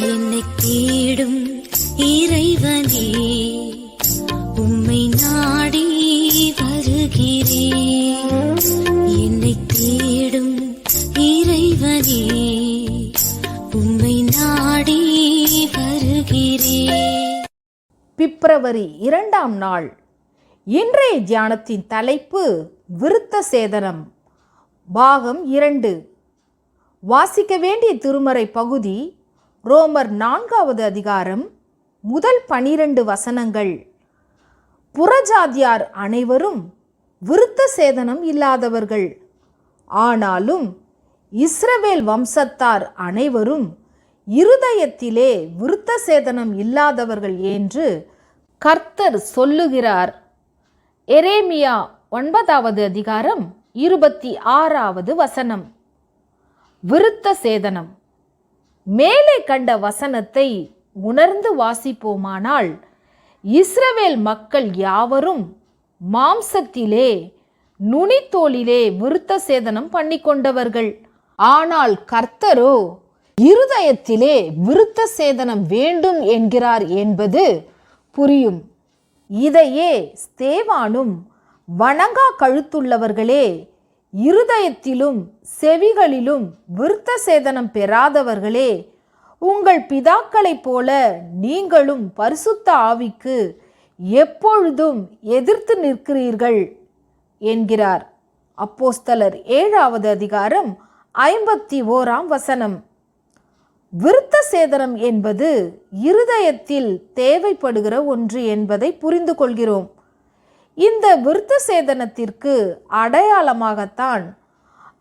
என்னை தேடும் இறைவனே உம்மை நாடி வருகிறேன் என்னை தேடும் இறைவனே உம்மை நாடி வருகிறேன் பிப்ரவரி இரண்டாம் நாள். இன்றைய தியானத்தின் தலைப்பு விருத்த சேதனம். பாகம் இரண்டு. வாசிக்க வேண்டிய திருமறை பகுதி ரோமர் நான்காவது அதிகாரம் முதல் பனிரெண்டு வசனங்கள். புறஜாதியார் அனைவரும் விருத்த சேதனம் இல்லாதவர்கள். ஆனாலும் இஸ்ரவேல் வம்சத்தார் அனைவரும் இருதயத்திலே விருத்த சேதனம் இல்லாதவர்கள் என்று கர்த்தர் சொல்லுகிறார். எரேமியா ஒன்பதாவது அதிகாரம் இருபத்தி ஆறாவது வசனம். விருத்த சேதனம். மேலே கண்ட வசனத்தை உணர்ந்து வாசிப்போமானால் இஸ்ரவேல் மக்கள் யாவரும் மாம்சத்திலே நுனித்தோலிலே விருத்த சேதனம் பண்ணி கொண்டவர்கள் ஆனால் கர்த்தரோ இருதயத்திலே விருத்த சேதனம் வேண்டும் என்கிறார் என்பது புரியும். இதையே ஸ்தேவானும் வணங்கா கழுத்துள்ளவர்களே இருதயத்திலும் செவிகளிலும் விருத்த சேதனம் பெறாதவர்களே உங்கள் பிதாக்களைப் போல நீங்களும் பரிசுத்த ஆவிக்கு எப்பொழுதும் எதிர்த்து நிற்கிறீர்கள் என்கிறார் அப்போஸ்தலர். ஏழாவது அதிகாரம் ஐம்பத்தி ஓராம் வசனம். விருத்த சேதனம் என்பது இருதயத்தில் தேவைப்படுகிற ஒன்று என்பதை புரிந்து கொள்கிறோம் இந்த விருத்த சேதனத்திற்கு அடையாளமாகத்தான்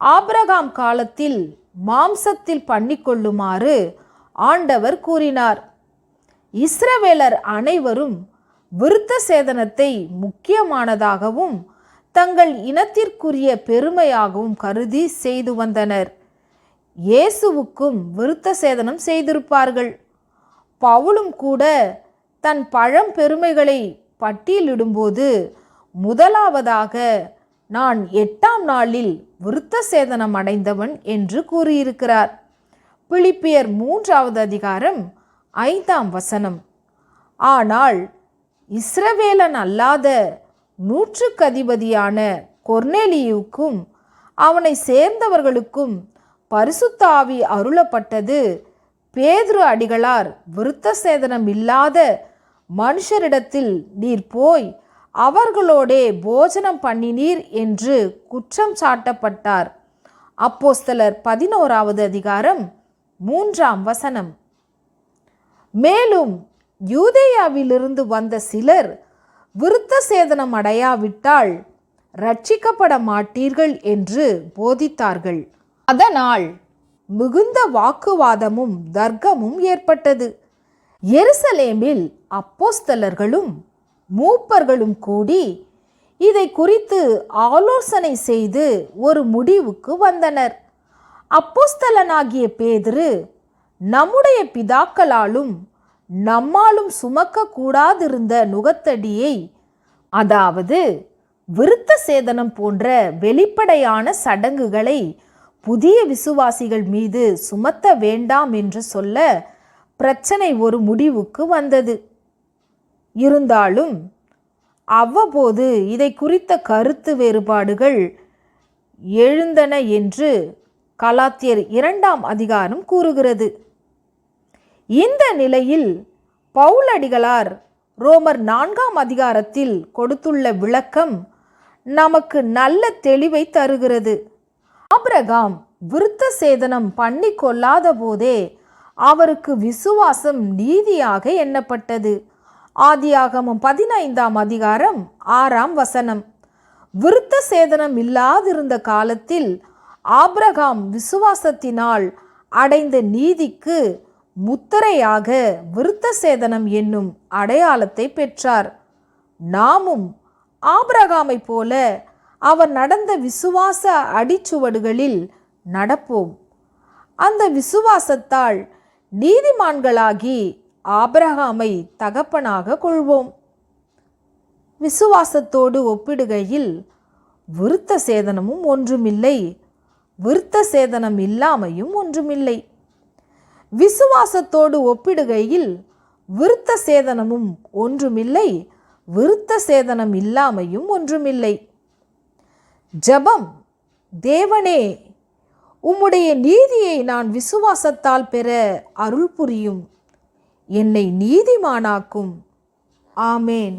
ஆபிரகாம் காலத்தில் மாம்சத்தில் பண்ணிக்கொள்ளுமாறு ஆண்டவர் கூறினார். இஸ்ரவேலர் அனைவரும் விருத்த சேதனத்தை முக்கியமானதாகவும் தங்கள் இனத்திற்குரிய பெருமையாகவும் கருதி செய்து வந்தனர். இயேசுவுக்கும் விருத்த சேதனம் செய்திருப்பார்கள். பவுலும் கூட தன் பழம் பெருமைகளை பட்டியலிடும்போது முதலாவதாக நான் எட்டாம் நாளில் விருத்த சேதனம் அடைந்தவன் என்று கூறியிருக்கிறார். பிலிப்பியர் மூன்றாவது அதிகாரம் ஐந்தாம் வசனம். ஆனால் இஸ்ரவேலன் அல்லாத நூற்றுக்கு அதிபதியான கொர்னேலியுக்கும் அவனை சேர்ந்தவர்களுக்கும் பரிசுத்தாவி அருளப்பட்டது. பேதுரு அடிகளார் விருத்த சேதனம் இல்லாத மனுஷரிடத்தில் நீர் போய் அவர்களோடே போஜனம் பண்ணினீர் என்று குற்றம் சாட்டப்பட்டார். அப்போஸ்தலர் பதினோராவது அதிகாரம் மூன்றாம் வசனம். மேலும் யூதேயாவிலிருந்து வந்த சிலர் விருத்த சேதனம் அடையாவிட்டால் ரட்சிக்கப்பட மாட்டீர்கள் என்று போதித்தார்கள். அதனால் மிகுந்த வாக்குவாதமும் தர்க்கமும் ஏற்பட்டது. எருசலேமில் அப்போஸ்தலர்களும் மூப்பர்களும் கூடி இதை குறித்து ஆலோசனை செய்து ஒரு முடிவுக்கு வந்தனர். அப்போஸ்தலனாகிய பேதுரு நம்முடைய பிதாக்களாலும் நம்மாலும் சுமக்கக்கூடாதிருந்த நுகத்தடியை அதாவது விருத்த சேதனம் போன்ற வெளிப்படையான சடங்குகளை புதிய விசுவாசிகள் மீது சுமத்த வேண்டாம் என்று சொல்ல பிரச்சனை ஒரு முடிவுக்கு வந்தது. இருந்தாலும் அவ்வப்போது இதை குறித்த கருத்து வேறுபாடுகள் எழுந்தன என்று கலாத்தியர் இரண்டாம் அதிகாரம் கூறுகிறது. இந்த நிலையில் பவுலடிகளார் ரோமர் நான்காம் அதிகாரத்தில் கொடுத்துள்ள விளக்கம் நமக்கு நல்ல தெளிவை தருகிறது. ஆபிரகாம் விருத்த சேதனம் பண்ணி கொள்ளாத போதே அவருக்கு விசுவாசம் நீதியாக எண்ணப்பட்டது. ஆதியாகமும் பதினைந்தாம் அதிகாரம் ஆறாம் வசனம். விருத்த சேதனம் இல்லாதிருந்த காலத்தில் ஆப்ரகாம் விசுவாசத்தினால் அடைந்த நீதிக்கு முத்திரையாக விருத்த சேதனம் என்னும் அடையாளத்தை பெற்றார். நாமும் ஆபிரகாமை போல அவர் நடந்த விசுவாச அடிச்சுவடுகளில் நடப்போம். அந்த விசுவாசத்தால் நீதிமான்களாகி ஆபிரகாமை தகப்பனாக கொள்வோம். விசுவாசத்தோடு ஒப்பிடுகையில் விருத்த சேதனமும் ஒன்றுமில்லை. விருத்த சேதனம் இல்லாமையும் ஒன்றுமில்லை. விசுவாசத்தோடு ஒப்பிடுகையில் விருத்த சேதனமும் ஒன்றுமில்லை. விருத்த சேதனம் இல்லாமையும் ஒன்றுமில்லை. ஜபம். தேவனே உம்முடைய நீதியை நான் விசுவாசத்தால் பெற அருள் புரியும். என்னை நீதிமானாக்கும். ஆமேன்.